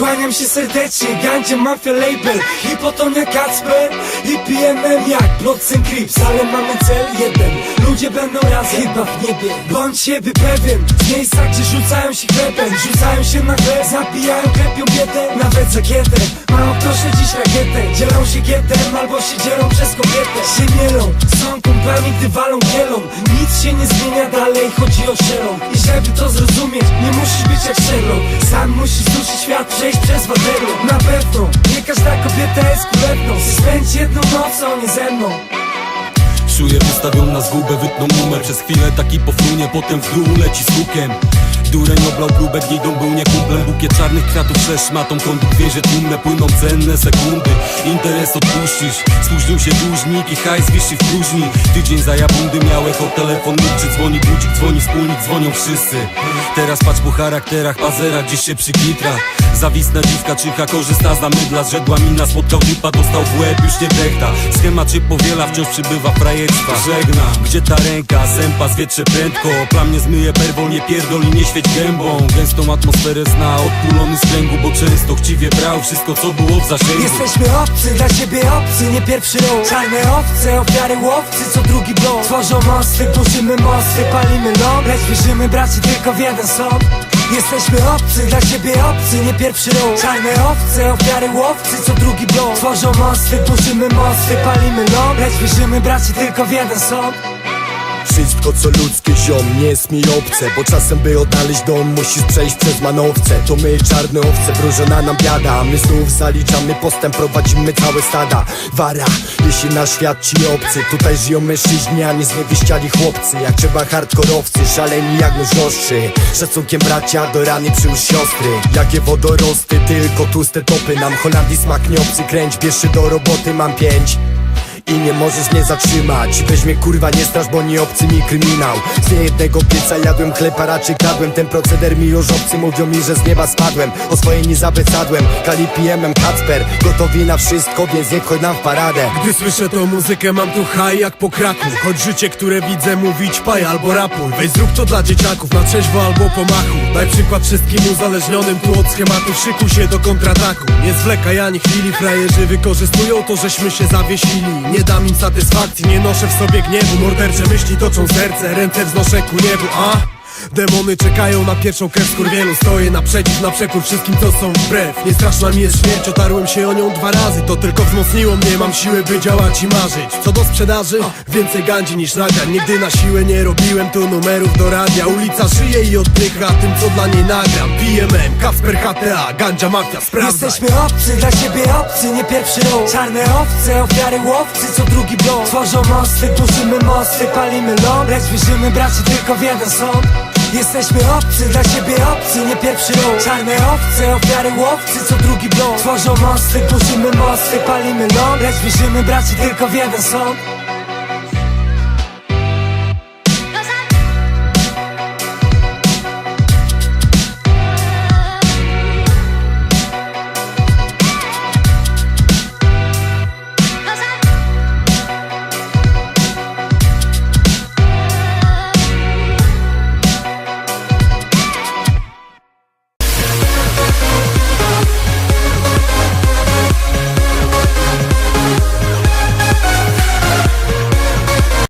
Kłaniam się serdecznie, Gandzie Mafia Label Hipotonia Kacper i PMM jak Blood and Crips. Ale mamy cel jeden, ludzie będą raz chyba w niebie. Bądź siebie pewien, w miejscach gdzie rzucają się chlebem. Rzucają się na chleb, zabijają, klepią biedę Nawet za kietę, mają proszę dziś rakietę Dzielą się gietem albo się dzielą przez kobietę. Się mielą, są kumplami, gdy walą kielą. Nic się nie zmienia dalej, chodzi o szelą. I żeby to zrozumieć, nie musisz być jak Sherlock Sam musisz waderlo Na pewno, nie każda kobieta jest królewną. Spędź jedną noc, a nie ze mną. Czuję wystawią na zgubę, wytną numer. Przez chwilę taki pofrunie, potem w dół leci z hukiem Dureń oblał grubek, gidą był nie kumplem Bukiet czarnych kwiatów przez matą Kąt wieże tłumne, płyną cenne sekundy. Interes odpuścisz, spóźnił się dłużnik I hajs wisi w próżni. Tydzień za jabundy miałeś o telefon milczy Dzwoni budzik, dzwoni wspólnik, dzwonią wszyscy. Teraz patrz po charakterach pazera, gdzieś się przykitra Zawisna dziwka czyha, korzysta z mydla Zrzedła mina, spotkał typa, dostał w łeb, już nie brechta Schemat się powiela, wciąż przybywa frajerstwa Żegnam, gdzie ta ręka, sępa zwietrze prędko. Plam nie zmyje perwą, nie pierdol i nie świeć gębą. Gęstą atmosferę zna, odpulony z kręgu Bo często chciwie brał wszystko, co było w zasięgu. Jesteśmy obcy, dla siebie obcy, nie pierwszy rok. Czarne owce, ofiary łowcy, co drugi blok. Tworzą mosty, burzymy mosty, palimy ląd. Lecz wierzymy braci tylko w jeden sąd Jesteśmy obcy, dla siebie obcy, nie pierwszy rok. Czarne owce, ofiary łowcy, co drugi blok. Tworzą mosty, burzymy mosty, palimy ląd. Lecz wierzymy braci tylko w jeden sąd Wszystko co ludzkie ziom nie jest mi obce. Bo czasem by odnaleźć dom musisz przejść przez manowce. To my czarne owce, wróżona nam biada. My znów zaliczamy postęp, prowadzimy całe stada. Wara, jeśli na świat ci obcy. Tutaj żyją mężczyźni, a nie zniewieściali chłopcy. Jak trzeba hardkorowcy, szaleni jak nóż ostrzy Szacunkiem bracia do rany przyłóż siostry. Jakie wodorosty, tylko tłuste topy Nam Holandii smak nie obcy, kręć, bierz się do roboty, mam pięć i nie możesz mnie zatrzymać. Weź mnie kurwa nie strasz, bo nie obcy mi kryminał. Z niejednego pieca jadłem chleb, a raczej kradłem. Ten proceder mi już obcy mówią mi, że z nieba spadłem. O swoje nie zawycadłem, Kali PM Kacper Gotowi na wszystko, więc nie wchodź nam w paradę. Gdy słyszę tą muzykę mam tu haj jak po kraku. Choć życie, które widzę mówić paj albo rapuj. Weź zrób to dla dzieciaków na trzeźwo albo po machu Daj przykład wszystkim uzależnionym tu od schematów Szykuj się do kontrataku. Nie zwlekaj ani chwili frajerzy wykorzystują to, żeśmy się zawiesili. Nie dam im satysfakcji, nie noszę w sobie gniewu Mordercze myśli toczą serce, ręce wznoszę ku niebu, a? Demony czekają na pierwszą krew skurwielu Stoję naprzeciw, na przekór wszystkim co są wbrew. Nie straszna mi jest śmierć, otarłem się o nią dwa razy. To tylko wzmocniło mnie, mam siłę by działać i marzyć. Co do sprzedaży, więcej gandzi niż nagrań Nigdy na siłę nie robiłem tu numerów do radia. Ulica żyje i oddycha tym co dla niej nagram. PMM, Kasper HTA, Gandzia Mafia, sprawdzaj. Jesteśmy obcy, dla siebie obcy, nie pierwszy rok. Czarne owce, ofiary łowcy, co drugi blok. Tworzą mosty, burzymy mosty, palimy ląd. Lecz wierzymy braci tylko w jeden sąd Jesteśmy obcy, dla siebie obcy, nie pierwszy rok. Czarne owce, ofiary łowcy, co drugi blok. Tworzą mosty, burzymy mosty, palimy ląd. Lecz wierzymy braci tylko w jeden sąd